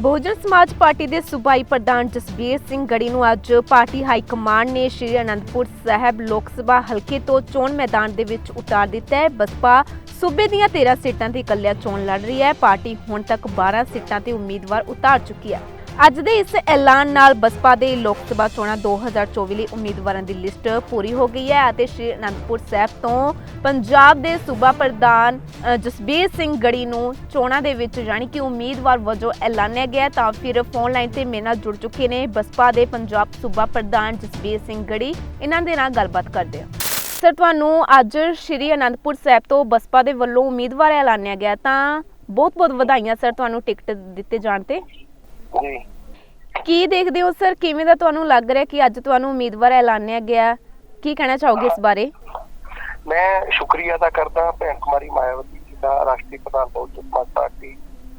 ਬਹੁਜਨ ਸਮਾਜ ਪਾਰਟੀ ਦੇ ਸੂਬਾਈ ਪ੍ਰਧਾਨ ਜਸਬੀਰ ਸਿੰਘ ਗੜੀ ਨੂੰ ਅੱਜ ਪਾਰਟੀ ਹਾਈ ਕਮਾਂਡ ਨੇ ਸ਼੍ਰੀ ਅਨੰਦਪੁਰ ਸਾਹਿਬ ਲੋਕ ਸਭਾ ਹਲਕੇ ਤੋਂ ਚੋਣ ਮੈਦਾਨ ਦੇ ਵਿੱਚ ਉਤਾਰ ਦਿੱਤਾ ਹੈ। ਬਸਪਾ ਸੂਬੇ ਦੀਆਂ 13 ਸੀਟਾਂ ਤੇ ਇਕੱਲਿਆਂ ਚੋਣ ਲੜ ਰਹੀ ਹੈ। ਪਾਰਟੀ ਹੁਣ ਤੱਕ 12 ਸੀਟਾਂ ਤੇ ਉਮੀਦਵਾਰ ਉਤਾਰ ਚੁੱਕੀ ਹੈ। ਅੱਜ ਦੇ ਇਸ ਐਲਾਨ ਨਾਲ ਬਸਪਾ ਦੇ ਲੋਕ ਸਭਾ ਚੋਣਾਂ 2024 ਲਈ ਉਮੀਦਵਾਰਾਂ ਦੀ ਲਿਸਟ ਪੂਰੀ ਹੋ ਗਈ ਹੈ ਅਤੇ ਸ਼੍ਰੀ ਅਨੰਦਪੁਰ ਸਾਹਿਬ ਤੋਂ ਪੰਜਾਬ ਦੇ ਸੂਬਾ ਪ੍ਰਧਾਨ ਜਸਬੀਰ ਸਿੰਘ ਗੜੀ ਨੂੰ ਚੋਣਾਂ ਦੇ ਵਿੱਚ ਯਾਨੀ ਕਿ ਉਮੀਦਵਾਰ ਵਜੋਂ ਐਲਾਨਿਆ ਗਿਆ ਤਾਂ ਫਿਰ ਫੋਨ ਲਾਈਨ ਤੇ ਮੇਰੇ ਨਾਲ ਜੁੜ ਚੁੱਕੇ ਨੇ ਬਸਪਾ ਦੇ ਪੰਜਾਬ ਸੂਬਾ ਪ੍ਰਧਾਨ ਜਸਬੀਰ ਸਿੰਘ ਗੜੀ। ਇਹਨਾਂ ਦੇ ਨਾਲ ਗੱਲਬਾਤ ਕਰਦੇ ਹਾਂ। ਸਰ, ਤੁਹਾਨੂੰ ਅੱਜ ਸ਼੍ਰੀ ਅਨੰਦਪੁਰ ਸਾਹਿਬ ਤੋਂ ਬਸਪਾ ਦੇ ਵੱਲੋਂ ਉਮੀਦਵਾਰ ਐਲਾਨਿਆ ਗਿਆ ਤਾਂ ਬਹੁਤ-ਬਹੁਤ ਵਧਾਈਆਂ ਸਰ ਤੁਹਾਨੂੰ ਟਿਕਟ ਦਿੱਤੇ ਜਾਣ ਤੇ। ਜੀ ਕੀ ਦੇਖਦੇ ਹੋ ਸਰ? ਕਿਵੇਂ ਦਾ ਤੁਹਾਨੂੰ ਲੱਗ ਰਿਹਾ ਕਿ ਅੱਜ ਤੁਹਾਨੂੰ ਉਮੀਦਵਾਰ ਐਲਾਨਿਆ ਗਿਆ? ਕੀ ਕਹਿਣਾ ਚਾਹੋਗੇ ਇਸ ਬਾਰੇ? ਮੈਂ ਸ਼ੁਕਰੀਆ ਅਦਾ ਕਰਦਾ ਭੈਣ ਕੁਮਾਰੀ ਮਾਇਆਵਤੀ ਜੀ ਦਾ ਰਾਸ਼ਟਰੀ ਪ੍ਰਧਾਨ ਬਹੁਤ ਪਾਰਟੀ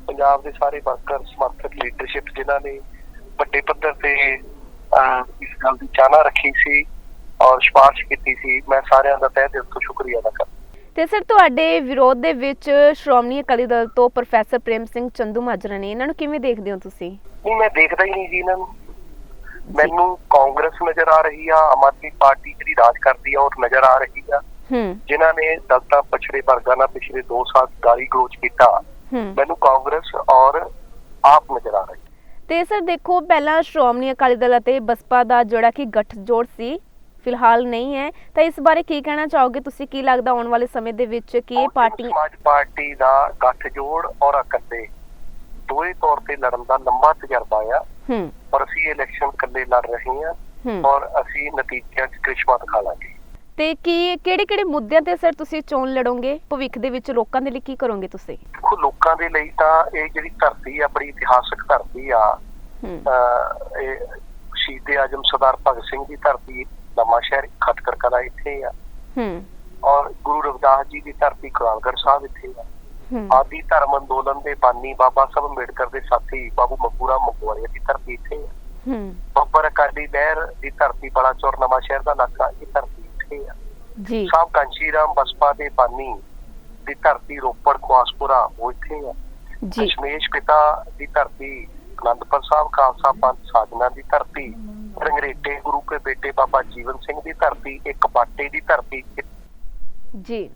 ਪੰਜਾਬ ਦੇ ਸਾਰੇ ਵਰਕਰ ਸਮਰਥਕ ਲੀਡਰਸ਼ਿਪ ਜਿਨ੍ਹਾਂ ਨੇ ਵੱਡੇ ਪੱਧਰ ਤੇ ਅਹ, ਇਸ ਗੱਲ ਦੀ ਚਾਹਨਾ ਰੱਖੀ ਸੀ ਔਰ ਸਿਫਾਰਿਸ਼ ਕੀਤੀ ਸੀ ਮੈਂ ਸਾਰਿਆਂ ਦਾ ਤਹਿ ਦਿਲ ਤੋਂ ਸ਼ੁਕਰੀਆ ਅਦਾ ਕਰਦਾ। ਤੇ ਸਰ ਤੁਹਾਡੇ ਵਿਰੋਧ ਦੇ ਵਿੱਚ ਸ਼੍ਰੋਮਣੀ ਅਕਾਲੀ ਦਲ ਤੋਂ ਪ੍ਰੋਫੈਸਰ ਪ੍ਰੇਮ ਸਿੰਘ ਚੰਦੂ ਮਾਜਰਾ ਨੇ ਇਹਨਾਂ ਨੂੰ ਕਿਵੇਂ ਦੇਖਦੇ ਹੋ ਤੁਸੀਂ? ਨਹੀਂ ਮੈਂ ਦੇਖਦਾ ਹੀ ਨਹੀਂ ਜੀ ਇਹਨਾਂ ਨੂੰ। ਮੈਨੂੰ ਕਾਂਗਰਸ ਨਜ਼ਰ ਆ ਰਹੀ ਆ ਆਮ ਆਦਮੀ ਪਾਰਟੀ ਜਿਹੜੀ ਰਾਜ ਕਰਦੀ ਆ ਉਹ ਨਜ਼ਰ ਆ ਰਹੀ ਆ। ਹੂੰ। ਜਿਨ੍ਹਾਂ ਨੇ ਦਲਤਾ ਪਛੜੇ ਵਰਗਾਂ ਨਾਲ ਪਿਛਲੇ 2 ਸਾਲ ਗਾਲੀ ਗਲੋਚ ਕੀਤਾ ਮੈਨੂੰ ਕਾਂਗਰਸ ਔਰ ਆਪ ਨਜ਼ਰ ਆ ਰਹੀ। ਤੇ ਸਰ ਦੇਖੋ ਪਹਿਲਾਂ ਸ਼੍ਰੋਮਣੀ ਅਕਾਲੀ ਦਲ ਅਤੇ ਬਸਪਾ ਦਾ ਜਿਹੜਾ ਕਿ ਗੱਠਜੋੜ ਸੀ ਫਿਲਹਾਲ ਨਹੀਂ ਹੈ। ਤਾਂ ਇਸ ਬਾਰੇ ਕੀ ਕਹਿਣਾ ਚਾਹੋਗੇ? ਤੁਸੀਂ ਕੀ ਲੱਗਦਾ ਆਉਣ ਵਾਲੇ ਸਮੇਂ ਦੇ ਵਿੱਚ ਕਿ ਇਹ ਪਾਰਟੀ ਸਮਾਜ ਪਾਰਟੀ ਦਾ ਗੱਠਜੋੜ ਔਰ ਇਕੱਲੇ ਦੋਏ ਤੌਰ ਤੇ ਲੜਨ ਦਾ ਲੰਬਾ ਤਜਰਬਾ ਆ। ਹੂੰ। ਔਰ ਅਸੀਂ ਇਲੈਕਸ਼ਨ ਇਕੱਲੇ ਲੜ ਰਹੇ ਹਾਂ ਔਰ ਅਸੀਂ ਨਤੀਜਿਆਂ 'ਚ ਕ੍ਰਿਸ਼ਮਾ ਦਿਖਾ ਲਾਂਗੇ ਤੇ ਕੀ ਕਿਹੜੇ ਕਿਹੜੇ ਮੁੱਦਿਆਂ ਤੇ ਸਰ ਤੁਸੀਂ ਚੋਣ ਲੜੋਗੇ? ਭਵਿੱਖ ਦੇ ਵਿੱਚ ਲੋਕਾਂ ਦੇ ਲਈ ਕੀ ਕਰੋਗੇ ਤੁਸੀਂ? ਦੇਖੋ ਲੋਕਾਂ ਦੇ ਲਈ ਤਾਂ ਇਹ ਜਿਹੜੀ ਧਰਤੀ ਆ ਬੜੀ ਇਤਿਹਾਸਕ ਧਰਤੀ ਆ ਹੂੰ। ਇਹ ਸ਼ਹੀਦ ਆਜਮ ਸਰਦਾਰ ਭਗਤ ਸਿੰਘ ਦੀ ਧਰਤੀ ਨਵਾਂ ਸ਼ਹਿਰ ਖਟਕੜ ਕਲਾ ਇੱਥੇ ਆ। ਹੂੰ। ਔਰ ਗੁਰੂ ਰਵਿਦਾਸ ਜੀ ਦੀ ਧਰਤੀ ਕੁਰਾਨਗੜ੍ਹ ਸਾਹਿਬ ਇੱਥੇ ਆ। ਆਦੀ ਧਰਮ ਅੰਦੋਲਨ ਦੇ ਬਾਨੀ ਬਾਬਾ ਸਾਹਿਬ ਅੰਬੇਡਕਰ ਦੇ ਸਾਥੀ ਬਾਬੂ ਮਕਬੂਰਾ ਮਕਵਾਰੀਆ ਦੀ ਧਰਤੀ ਇੱਥੇ ਹੈ ਹੂੰ। ਬੱਬਰ ਅਕਾਲੀ ਲਹਿਰ ਦੀ ਧਰਤੀ ਬਲਾਚੌਰ ਨਵਾਂ ਸ਼ਹਿਰ ਦਾ ਇਲਾਕਾ ਇਹ ਧਰਤੀ ਇੱਥੇ ਹੈ ਜੀ। ਸਾਹਿਬ ਕਾਂਚੀ ਰਾਮ ਬਸਪਾ ਦੇ ਬਾਨੀ ਦੀ ਧਰਤੀ ਰੋਪੜ ਖਵਾਸਪੁਰਾ ਉਹ ਇੱਥੇ ਹੈ ਜੀ। ਦਸ਼ਮੇਸ਼ ਪਿਤਾ ਦੀ ਧਰਤੀ ਅਨੰਦਪੁਰ ਸਾਹਿਬ ਖਾਲਸਾ ਪੰਥ ਸਾਜਨਾ ਦੀ ਧਰਤੀ ਰੰਗਰੇਟੇ ਗੁਰੂ ਕੇ ਬੇਟੇ ਬਾਬਾ ਜੀਵਨ ਸਿੰਘ ਦੀ ਧਰਤੀ, ਇੱਕ ਬਾਟੇ ਦੀ ਧਰਤੀ, ਜੀ।